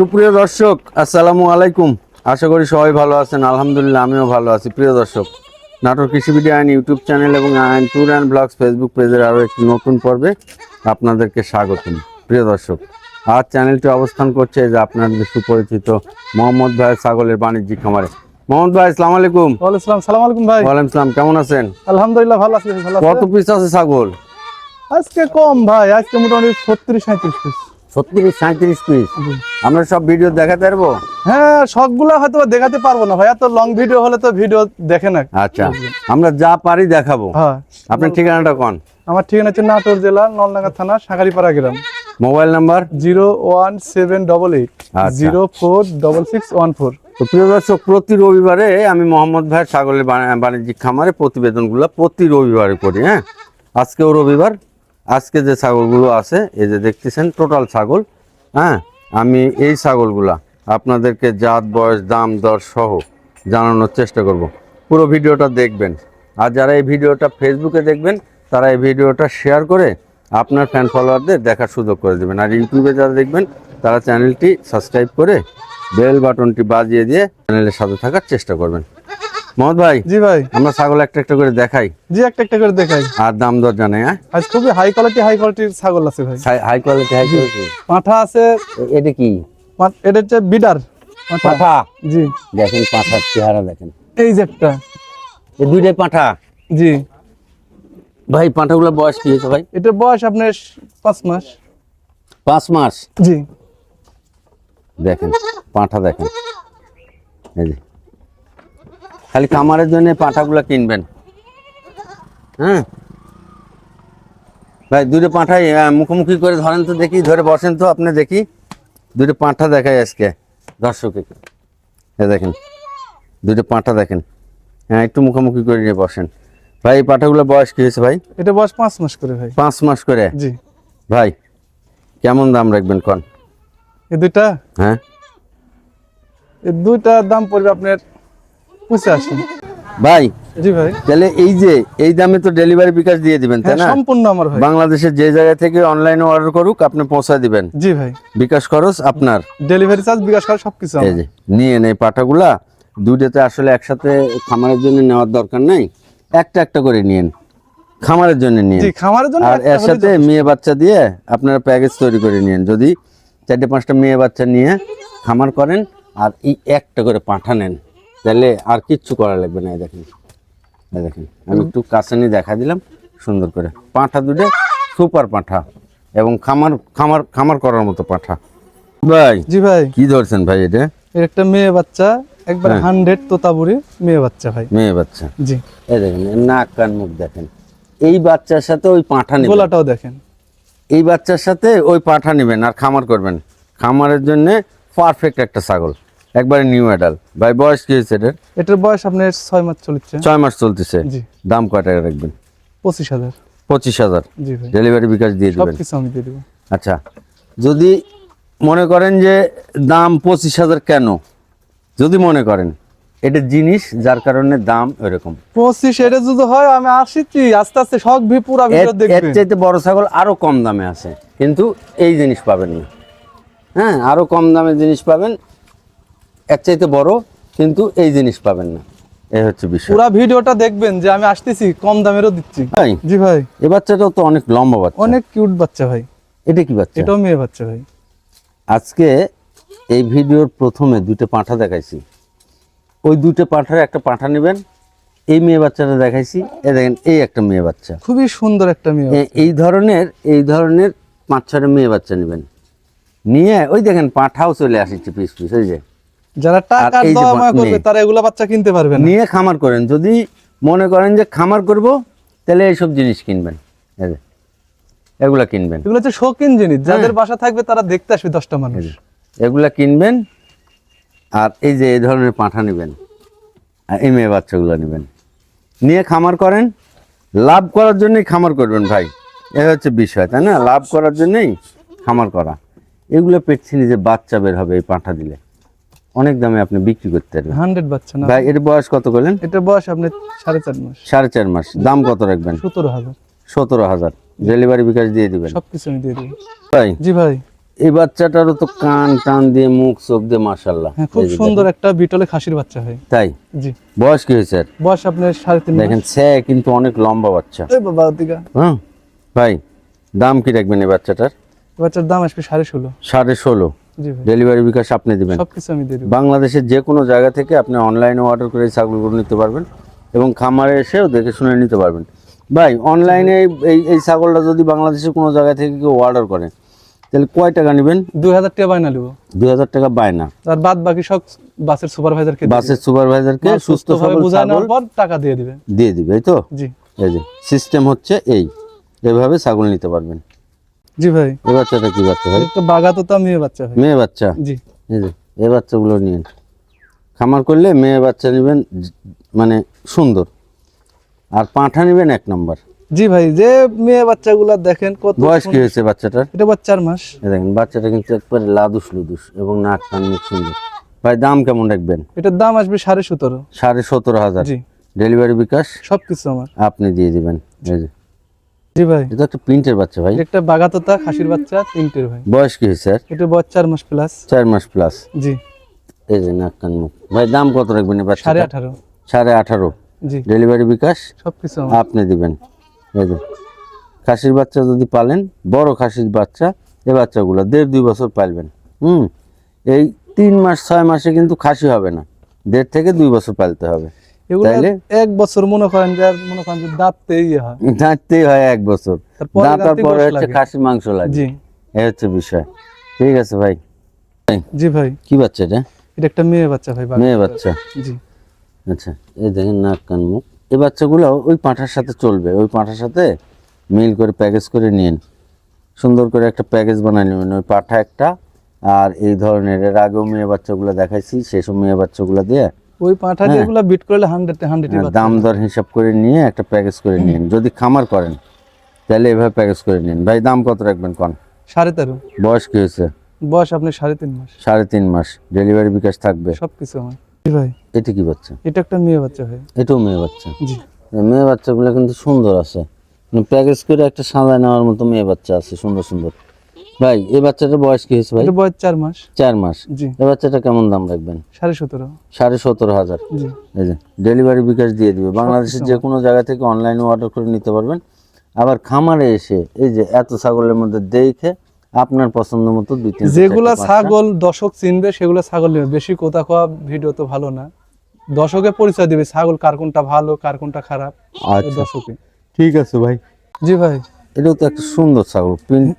সুপ্রিয় দর্শক আসসালামু আলাইকুম। আশা করি সবাই ভালো আছেন। আলহামদুলিল্লাহ আমিও ভালো আছি। প্রিয় দর্শক নাটোর কৃষি ভিডিও আইন ইউটিউব চ্যানেল এবং আইন ট্যুর অ্যান্ড ব্লগস ফেসবুক পেজের আরও একটি নতুন পর্বে আপনাদেরকে স্বাগতম। প্রিয় দর্শক আজ চ্যানেলটি অবস্থান করছে যে আপনাদের সুপরিচিত মোহাম্মদ ভাই ছাগলের বাণিজ্যিক খামারে। মোহাম্মদ ভাই আসসালামু আলাইকুম। ওয়ালাইকুম সালাম আলাইকুম ভাই। ওয়ালাইকুম সালাম কেমন আছেন? আলহামদুলিল্লাহ ভালো আছি। ভালো আছি। কত পিস আছে ছাগল? আজকে কম ভাই আজকে মোটামুটি ছত্রিশ সাঁত্রিশ পিস। ছত্রিশ সাঁত্রিশ পিস। আমরা সব ভিডিও দেখাতে পারব? হ্যাঁ সবগুলা হয়তো দেখাতে পারব না এত লং ভিডিও হলে তো ভিডিও দেখে না। আচ্ছা আমরা যা পারি দেখাবো। হ্যাঁ। আপনার ঠিকানাটা কোন? আমার ঠিকানা হচ্ছে নাটোর জেলা নলনাগা থানা সাগারিপাড়া গ্রাম। Mobile number? Zero one seven double eight আচ্ছা। Zero four double six one four. তো প্রিয় দর্শক প্রতি রবিবারে আমি মোহাম্মদ ভাই ছাগলের বাণিজ্যিক খামারে প্রতিবেদনগুলো প্রতি রবিবারে করি হ্যাঁ? আজকেও রবিবার আজকে যে ছাগলগুলো আছে, এই যে দেখতেছেন টোটাল ছাগল হ্যাঁ? আমি এই ছাগলগুলা আপনাদেরকে জাত, বয়স, দাম, দর সহ জানানোর চেষ্টা করব। পুরো ভিডিওটা দেখবেন। আর যারা এই ভিডিওটা ফেসবুকে দেখবেন, তারা এই ভিডিওটা শেয়ার করে আপনার ফ্যান ফলোয়ারদের দেখার সুযোগ করে দেবেন। আর ইউটিউবে যারা দেখবেন, তারা চ্যানেলটি সাবস্ক্রাইব করে বেল বাটনটি বাজিয়ে দিয়ে চ্যানেলের সাথে থাকার চেষ্টা করবেন। মোহাম্মদ ভাই জি ভাই। আমরা ছাগল একটা একটা করে দেখাই। জি একটা একটা করে দেখাই। আর দাম দর জানাই হ্যাঁ? আজ খুবই হাই কোয়ালিটি হাই কোয়ালিটির ছাগল আছে ভাই। হাই কোয়ালিটি হাই কোয়ালিটি পাঁঠা আছে এটা কি? এটা হচ্ছে বিডার। পাঁঠা জি। দেখেন পাঠার চেহারা দেখেন। এই যে একটা। এই দুইটাই পাঠা? জি। ভাই পাঠাগুলো বয়স কি হয়েছে ভাই? এটার বয়স আপনার পাঁচ মাস। পাঁচ মাস? জি। দেখেন পাঁঠা দেখেন। এই যে। খালি কামারের জন্য পাঁঠাগুলো কিনবেন। হ্যাঁ? ভাই দুটো পাঁঠাই মুখোমুখি করে ধরেন তো দেখি ধরে বসেন তো আপনি দেখি। দুটো পাঁঠা দেখাই আজকে দর্শকে এ দেখেন দুটো পাঁঠা দেখেন। হ্যাঁ একটু মুখোমুখি করে নিয়ে বসেন। ভাই এই পাঁঠাগুলো বয়স কি হয়েছে ভাই? এটা বয়স পাঁচ মাস করে ভাই। পাঁচ মাস করে? জি। ভাই কেমন দাম রাখবেন কন? এ দুইটা? হ্যাঁ? এ দুইটার দাম পড়বে আপনার পঁচাশি ভাই জি ভাই। তাহলে এই যে এই দামে তো ডেলিভারি বিকাশ দিয়ে দিবেন তাই হ্যাঁ না? সম্পূর্ণ আমার ভাই। বাংলাদেশের যে জায়গা থেকে অনলাইনে অর্ডার করুক আপনি পৌঁছায় দিবেন। জি ভাই। বিকাশ খরচ আপনার। ডেলিভারি চার্জ বিকাশ করে সবকিছু এই। যে নিয়ে নেই পাঠাগুলা। দুইটাতে আসলে একসাথে খামারের জন্য নেওয়ার দরকার নাই। একটা একটা করে নিয়েন। খামারের জন্য নিয়েন। জি খামারের জন্য আর এর সাথে মেয়ে বাচ্চা দিয়ে আপনারা প্যাকেজ তৈরি করে নিয়েন। যদি চারটে পাঁচটা মেয়ে বাচ্চা নিয়ে খামার করেন আর এই একটা করে পাঠা নেন তাহলে আর কিচ্ছু করা লাগবে না এই দেখেন। দেখেন আমি একটু কাছে নিয়ে দেখা দিলাম সুন্দর করে। পাঁঠা দুটো সুপার পাঁঠা এবং খামার খামার খামার করার মতো পাঁঠা। ভাই জি ভাই। কি ধরছেন ভাই এটা? একটা মেয়ে বাচ্চা একবার হ্যাঁ। হান্ড্রেড তোতাপুরি মেয়ে বাচ্চা ভাই। মেয়ে বাচ্চা। জি। এই দেখেন নাক কান মুখ দেখেন। এই বাচ্চার সাথে ওই পাঁঠা নেবেন। গোলাটাও দেখেন। এই বাচ্চার সাথে ওই পাঠা নেবেন আর খামার করবেন। খামারের জন্য পারফেক্ট একটা ছাগল। একবারে নিউ অ্যাডাল ভাই বয়স কি হয়েছে এটার? এটার বয়স আপনার ছয় মাস চলছে। ছয় মাস চলতেছে। জি। দাম কয় টাকা রাখবেন? পঁচিশ হাজার। পঁচিশ হাজার। জি ভাই। ডেলিভারি বিকাশ দিয়ে দেবেন। আমি দিয়ে দেবো। আচ্ছা যদি মনে করেন যে দাম পঁচিশ হাজার কেন? যদি মনে করেন এটা জিনিস যার কারণে দাম এরকম পঁচিশ এটা যদি হয় আমি আসিছি আস্তে আস্তে সব ভি পুরা ভিডিও এর চাইতে বড় ছাগল আরও কম দামে আছে কিন্তু এই জিনিস পাবেন না। হ্যাঁ আরও কম দামে জিনিস পাবেন এর চাইতে বড় কিন্তু এই জিনিস পাবেন না। এই হচ্ছে বিষয়। পুরা ভিডিওটা দেখবেন যে আমি আসতেছি কম দামেরও দিচ্ছি। ভাই জি ভাই। এ বাচ্চাটাও তো অনেক লম্বা বাচ্চা। অনেক কিউট বাচ্চা ভাই। এটা কি বাচ্চা? এটাও মেয়ে বাচ্চা ভাই। আজকে এই ভিডিওর প্রথমে দুটো পাঁঠা দেখাইছি। ওই দুটো পাঁঠার একটা পাঁঠা নেবেন এই মেয়ে বাচ্চাটা দেখাইছি এ দেখেন এই একটা মেয়ে বাচ্চা। খুবই সুন্দর একটা মেয়ে এই ধরনের এই ধরনের পাঁচ ছটা মেয়ে বাচ্চা নেবেন। নিয়ে ওই দেখেন পাঁঠাও চলে আসছে পিস পিস ওই যে। যারা টাকা আর এই যে দেওয়া মায়া মেয়ে। করবে তারা এগুলা বাচ্চা কিনতে পারবে না। নিয়ে খামার করেন। যদি মনে করেন যে খামার করব তাহলে এইসব জিনিস কিনবেন। এই যে, এগুলা কিনবেন। এগুলো হচ্ছে শৌখিন জিনিস। হ্যাঁ। যাদের বাসা থাকবে তারা দেখতে আসবে দশটা মানুষ। এগুলা কিনবেন আর এই যে এই ধরনের পাঁঠা নেবেন আর এই মেয়ে বাচ্চাগুলো নেবেন। নিয়ে খামার করেন। লাভ করার জন্যই খামার করবেন ভাই। এ হচ্ছে বিষয় তাই না? লাভ করার জন্যই খামার করা। এগুলো পেটছিনি যে বাচ্চা বের হবে এই পাঁঠা দিলে। অনেক দামে আপনি বিক্রি করতে পারবেন। হান্ড্রেড বাচ্চা না? ভাই এর বয়স কত করলেন? এটার বয়স আপনি সাড়ে চার মাস। সাড়ে চার মাস। দাম কত রাখবেন? সতেরো হাজার। সতেরো হাজার। ডেলিভারি বিকাশ দিয়ে দিবেন। সবকিছু আমি দিয়ে দেবো। ভাই জি ভাই। এই বাচ্চাটারও তো কান টান দিয়ে মুখ চোখ দিয়ে মাসাল্লাহ হ্যাঁ খুব সুন্দর একটা বিটলে খাসির বাচ্চা হয় তাই? জি। বয়স কি হয়েছে? বয়স আপনার সাড়ে তিন মাস। দেখেন সে কিন্তু অনেক লম্বা বাচ্চা। এই বাবা দিকা হ্যাঁ? ভাই দাম কি রাখবেন এই বাচ্চাটার? বাচ্চার দাম আসবে সাড়ে ষোলো। সাড়ে ষোলো। ডেলিভারি বিকাশ আপনি দিবেন। সবকিছু আমি দিয়ে বাংলাদেশের যে কোনো জায়গা থেকে আপনি অনলাইনে অর্ডার করে ছাগলগুলো নিতে পারবেন এবং খামারে এসেও দেখে শুনে নিতে পারবেন। ভাই অনলাইনে এই এই ছাগলটা যদি বাংলাদেশের কোনো জায়গা থেকে কেউ অর্ডার করে তাহলে কয় টাকা নেবেন? দুই হাজার টাকা বায়না নেব। দুই হাজার টাকা বায়না। আর বাদ বাকি সব বাসের সুপারভাইজারকে বাসের সুপারভাইজারকে সুস্থ সুস্থভাবে নেওয়ার পর টাকা দিয়ে দিবে। দিয়ে দিবে এই তো? জি। এই যে সিস্টেম হচ্ছে এই। এভাবে ছাগল নিতে পারবেন। জি ভাই। এই বাচ্চাটা কি বাচ্চা ভাই? একটা বাগাতো তো মেয়ে বাচ্চা হয় মেয়ে বাচ্চা? জি। এই যে এই বাচ্চাগুলো নিন খামার করলে মেয়ে বাচ্চা নেবেন মানে সুন্দর। আর পাঁঠা নেবেন এক নম্বর। জি ভাই যে মেয়ে বাচ্চাগুলা দেখেন কত বয়স কি হয়েছে বাচ্চাটার? এটা বাচ্চার মাস। দেখেন বাচ্চাটা কিন্তু একবারে লাদুস লুদুস এবং নাক কান মুখ সুন্দর। ভাই দাম কেমন রাখবেন? এটার দাম আসবে সাড়ে সতেরো। সাড়ে সতেরো হাজার। জি। ডেলিভারি বিকাশ? সবকিছু আমার। আপনি দিয়ে দিবেন। জি ভাই। এটা একটা প্রিন্টের বাচ্চা ভাই। একটা বাগাতোতা খাসির বাচ্চা তিনটের ভাই। বয়স কি স্যার? এটা বয়স চার মাস প্লাস চার মাস প্লাস জি। এই যে নাক কান মুখ। ভাই দাম কত রাখবেন বাচ্চা সাড়ে আঠারো। সাড়ে আঠারো। জি। ডেলিভারি বিকাশ? সবকিছু আপনি দিবেন। এই যে। খাসির বাচ্চা যদি পালেন বড় খাসির বাচ্চা এই বাচ্চাগুলো দেড় দুই বছর পালবেন। হুম? এই তিন মাস ছয় মাসে কিন্তু খাসি হবে না। দেড় থেকে দুই বছর পালতে হবে। এগুলো এক বছর মনে করেন যে মনে করেন যে দাঁততে ইয়ে হয়। দাঁততেই হয় এক বছর। দাঁতার পরে হচ্ছে খাসি মাংস লাগে। জি। এই হচ্ছে বিষয়। ঠিক আছে ভাই। জি ভাই। কি বাচ্চা এটা? এটা একটা মেয়ে বাচ্চা ভাই মেয়ে বাচ্চা? জি। আচ্ছা এই দেখেন নাক কান মুখ। এই বাচ্চাগুলো ওই পাঁঠার সাথে চলবে। ওই পাঁঠার সাথে মিল করে প্যাকেজ করে নিন সুন্দর করে একটা প্যাকেজ বানিয়ে নেবেন। ওই পাঠা একটা আর এই ধরনের। এর আগেও মেয়ে বাচ্চাগুলো দেখাইছি সেসব মেয়ে বাচ্চাগুলো দিয়ে ওই পাঁঠা হ্যাঁ। যেগুলো বিট করলে হান্ড্রেড হান্ড্রেড দাম দর হিসাব করে নিয়ে একটা প্যাকেজ করে নিন। যদি খামার করেন তাহলে এভাবে প্যাকেজ করে নিন। ভাই দাম কত রাখবেন কোন? সাড়ে তেরো। বয়স কি হয়েছে? বয়স আপনি সাড়ে তিন মাস। সাড়ে তিন মাস। ডেলিভারি বিকাশ থাকবে? সবকিছু আমার। ভাই। এটা কি বাচ্চা? এটা একটা মেয়ে বাচ্চা ভাই। এটাও মেয়ে বাচ্চা? জি। মেয়ে বাচ্চাগুলো কিন্তু সুন্দর আছে। প্যাকেজ করে একটা সাজায় নেওয়ার মতো মেয়ে বাচ্চা আছে সুন্দর সুন্দর। ভাই এই বাচ্চাটার বয়স কি হয়েছে ভাই? এটা বয়স চার মাস। চার মাস। জি। এই বাচ্চাটা কেমন দাম রাখবেন? সাড়ে সতেরো। সাড়ে সতেরো হাজার। জি। এই যে ডেলিভারি বিকাশ দিয়ে দিবে। বাংলাদেশের যে কোনো জায়গা থেকে অনলাইনে অর্ডার করে নিতে পারবেন। আবার খামারে এসে এই যে এত ছাগলের মধ্যে দেখে আপনার পছন্দ মতো দুই তিন যেগুলা ছাগল দর্শক চিনবে সেগুলো ছাগল নেবে। বেশি কোথা কোয়া ভিডিও তো ভালো না। দর্শকে পরিচয় দিবে ছাগল কার কোনটা ভালো কার কোনটা খারাপ। আচ্ছা। দর্শকে। ঠিক আছে ভাই। জি ভাই। এটাও তো একটা সুন্দর ছাগল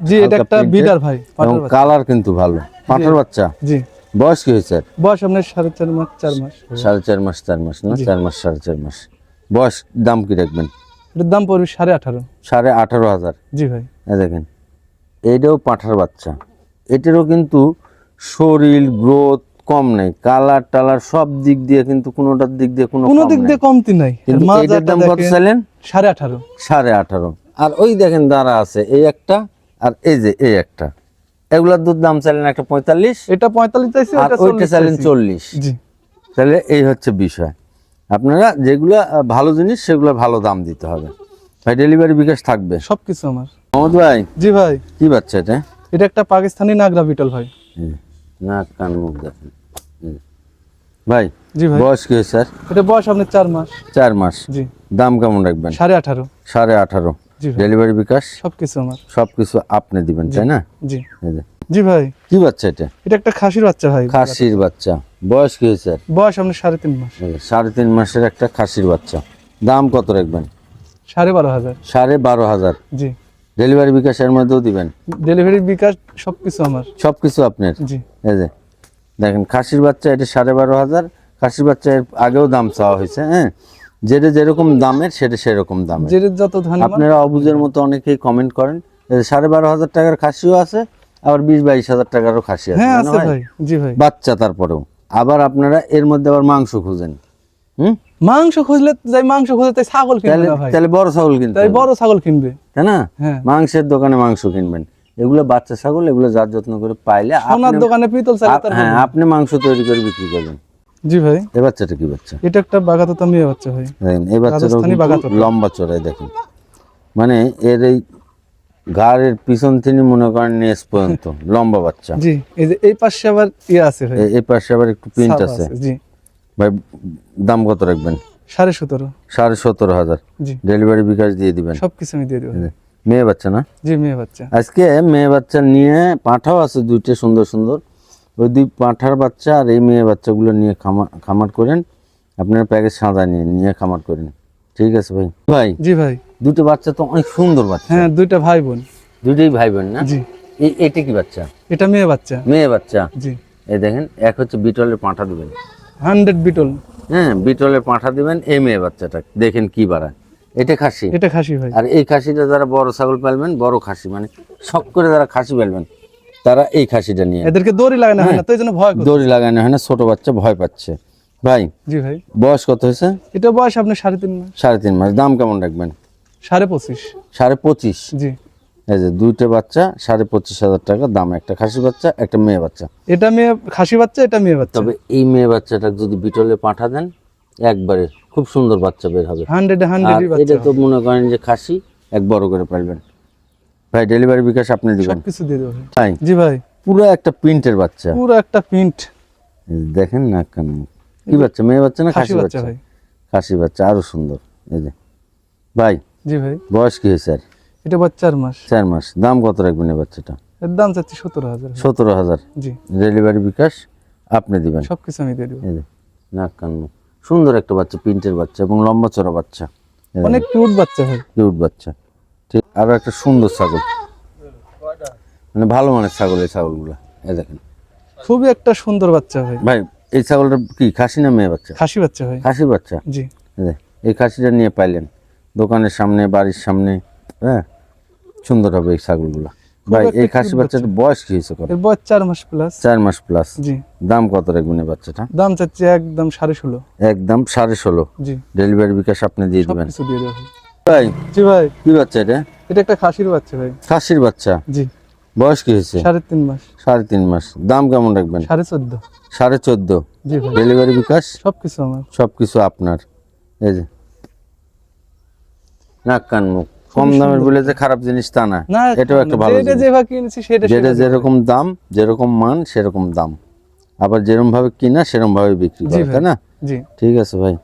জি এটা একটা বিডার ভাই এবং কালার কিন্তু ভালো। পাঁঠার বাচ্চা? জি। বয়স কি হয়েছে? বয়স আপনার সাড়ে চার মাস চার মাস। সাড়ে চার মাস চার মাস না? চার মাস সাড়ে চার মাস। বয়স দাম কি রাখবেন এটার দাম পড়বে সাড়ে আঠারো। সাড়ে আঠারো হাজার। জি ভাই। দেখেন এইটাও পাঁঠার বাচ্চা। এটারও কিন্তু শরীর গ্রোথ কম নেই। কালার টালার সব দিক দিয়ে কিন্তু কোনোটার দিক দিয়ে কোনো কোনো দিক দিয়ে কমতি নাই। এইটার দাম কত চাইলেন? সাড়ে আঠারো। সাড়ে আঠারো। আর ওই দেখেন দাঁড়া আছে এই একটা আর এই যে এই একটা। এগুলার দুধ দাম চাইলেন একটা পঁয়তাল্লিশ এটা পঁয়তাল্লিশ চাইছি আর ওইটা চাইলেন চল্লিশ। জি। তাহলে এই হচ্ছে বিষয়। আপনারা যেগুলো ভালো জিনিস সেগুলো ভালো দাম দিতে হবে। ভাই ডেলিভারি বিকাশ থাকবে। সবকিছু আমার। মোহাম্মদ ভাই? জি ভাই। কি বাচ্চা এটা? এটা একটা পাকিস্তানি নাগরা বিটল ভাই। নাক কান মুখ দেখেন। ভাই জি ভাই। বয়স কি স্যার? এটা বয়স আপনার চার মাস। চার মাস। জি। দাম কেমন রাখবেন? সাড়ে আঠারো। সাড়ে আঠারো। ডেলিভারি বিকাশ? সবকিছু আমার। সবকিছু আপনি দিবেন তাই না? জি। জি ভাই। কি বাচ্চা এটা? এটা একটা খাসির বাচ্চা ভাই। খাসির বাচ্চা। বয়স কি হয়েছে? বয়স আপনার সাড়ে তিন মাস। সাড়ে তিন মাসের একটা খাসির বাচ্চা। দাম কত রাখবেন? সাড়ে বারো হাজার। সাড়ে বারো হাজার। জি। ডেলিভারি বিকাশ এর মধ্যেও দিবেন? ডেলিভারি বিকাশ সবকিছু আমার। সবকিছু আপনার? জি। এই যে দেখেন খাসির বাচ্চা এটা সাড়ে বারো হাজার। খাসির বাচ্চা এর আগেও দাম চাওয়া হয়েছে হ্যাঁ? যেটা যেরকম দামের সেটা সেরকম দামের। যেটা যত আপনারা অবুজের মতো অনেকেই কমেন্ট করেন সাড়ে বারো হাজার টাকার খাসিও আছে আবার বিশ বাইশ হাজার টাকারও খাসি আছে হ্যাঁ বাচ্চা তারপরেও। আবার আপনারা এর মধ্যে আবার মাংস খুঁজেন হুম? মাংস খুঁজলে যাই মাংস তাই ছাগল কিনবে তাহলে বড় ছাগল তাই বড় ছাগল কিনবে। তাই না? হ্যাঁ। মাংসের দোকানে মাংস কিনবেন। এগুলো বাচ্চা ছাগল এগুলো যার যত্ন করে পাইলে সোনার আপনি- দোকানে পিতল হ্যাঁ আপনি মাংস তৈরি করে বিক্রি করবেন। জি ভাই। এ বাচ্চাটা কি বাচ্চা? এটা একটা বাগাতোতা মেয়ে বাচ্চা ভাই। দেখেন এই বাঘাতোতা। লম্বা চড়াই দেখেন। মানে এর এই ঘাড়ের পিছন থেকে মনে করেন নেস পর্যন্ত লম্বা বাচ্চা। জি এই যে এই পাশে আবার ইয়ে আছে ভাই। এই পাশে আবার একটু প্রিন্ট আছে। জি। ভাই দাম কত রাখবেন? সাড়ে সতেরো। সাড়ে সতেরো হাজার। ডেলিভারি বিকাশ দিয়ে দিবেন। সবকিছু আমি দিয়ে দেবো। মেয়ে বাচ্চা না? জি মেয়ে বাচ্চা। আজকে মেয়ে বাচ্চা নিয়ে পাঁঠাও আছে দুইটা সুন্দর সুন্দর। ওই দুই পাঁঠার বাচ্চা আর এই মেয়ে বাচ্চাগুলো নিয়ে খামার খামার করেন। আপনার প্যাকেজ সাদা নিয়ে নিয়ে খামার করেন। ঠিক আছে ভাই? ভাই? জি ভাই। দুটো বাচ্চা তো অনেক সুন্দর বাচ্চা। হ্যাঁ দুইটা ভাই বোন দুটোই ভাই বোন না? জি। এটা কি বাচ্চা? এটা মেয়ে বাচ্চা। মেয়ে বাচ্চা? জি। এই দেখেন এক হচ্ছে বিটলের পাঁঠা দিবেন। হান্ড্রেড বিটল। হ্যাঁ বিটলের পাঁঠা দিবেন এই মেয়ে বাচ্চাটা। দেখেন কি বাড়ায় এটা খাসি। এটা খাসি ভাই। আর এই খাসিটা যারা বড় ছাগল পালবেন বড় খাসি। মানে শখ করে যারা খাসি পালবেন তারা এই খাসিটা নিয়ে এদেরকে দড়ি লাগানো হয় না তো এই জন্য ভয় দড়ি লাগানো হয় না ছোট বাচ্চা ভয় পাচ্ছে। ভাই জি ভাই। বয়স কত হয়েছে? এটা বয়স আপনার সাড়ে তিন মাস। সাড়ে তিন মাস। দাম কেমন রাখবেন? সাড়ে পঁচিশ। সাড়ে পঁচিশ? জি। এই যে দুইটা বাচ্চা সাড়ে পঁচিশ হাজার টাকা দাম। একটা খাসি বাচ্চা একটা মেয়ে বাচ্চা। এটা মেয়ে খাসি বাচ্চা এটা মেয়ে বাচ্চা। তবে এই মেয়ে বাচ্চাটা যদি বিটলে পাঠা দেন একবারে খুব সুন্দর বাচ্চা বের হবে। হান্ড্রেড আর হান্ড্রেডই এটা বাচ্চা তো মনে করেন যে খাসি এক বড় করে পালবেন ভাই ডেলিভারি বিকাশ আপনি দিবেন। সবকিছু দিয়ে দেবো ভাই। তাই? জি ভাই। পুরো একটা প্রিন্টের বাচ্চা। পুরো একটা প্রিন্ট। দেখেন না কেন। কি বাচ্চা? মেয়ে বাচ্চা না খাসি বাচ্চা ভাই। খাসি বাচ্চা আরও সুন্দর। এই যে। ভাই জি ভাই। বয়স কি হয়েছে আর? এটা বাচ্চা চার মাস। চার মাস। দাম কত রাখবেন এই বাচ্চাটা? এর দাম চাচ্ছি সতেরো হাজার। সতেরো হাজার। জি। ডেলিভারি বিকাশ আপনি দিবেন। সবকিছু আমি দিয়ে দেবো। নাক কান। সুন্দর একটা বাচ্চা প্রিন্টের বাচ্চা এবং লম্বা চড়া বাচ্চা। অনেক কিউট বাচ্চা ভাই। কিউট বাচ্চা। ঠিক আরও একটা সুন্দর ছাগল। মানে ভালো মানের ছাগল এই ছাগলগুলো। এই দেখেন। খুবই একটা সুন্দর বাচ্চা হয় ভাই এই ছাগলটা কি খাসি না মেয়ে বাচ্চা? খাসি বাচ্চা ভাই। খাসির বাচ্চা? জি। এই খাসিটা নিয়ে পাইলেন। দোকানের সামনে বাড়ির সামনে হ্যাঁ? সুন্দর হবে এই ছাগলগুলো। ভাই এই খাসি বাচ্চাটা বয়স কি হয়েছে করে বয়স চার মাস প্লাস চার মাস প্লাস জি। দাম কত রাখবেন এই বাচ্চাটা? দাম চাচ্ছি একদম সাড়ে ষোলো। একদম সাড়ে ষোলো। জি। ডেলিভারি বিকাশ আপনি দিয়ে দিবেন। ভাই। জি ভাই। কি বাচ্চা এটা? এটা একটা খাসির বাচ্চা ভাই। খাসির বাচ্চা? জি। বয়স কি হয়েছে? সাড়ে তিন মাস। সাড়ে তিন মাস। দাম কেমন রাখবেন? সাড়ে চোদ্দ। সাড়ে চোদ্দ? জি ভাই। ডেলিভারি বিকাশ? সবকিছু আমার। সবকিছু আপনার। এই যে। নাক কান মুখ। কম দামের বলে যে খারাপ জিনিস তা না। এটাও একটা ভালো যেটা যেভাবে কিনেছি সেটা যেটা যেরকম দাম যেরকম মান সেরকম দাম। আবার যেরকম ভাবে কিনা সেরকম ভাবে বিক্রি করে তাই না? ঠিক আছে ভাই।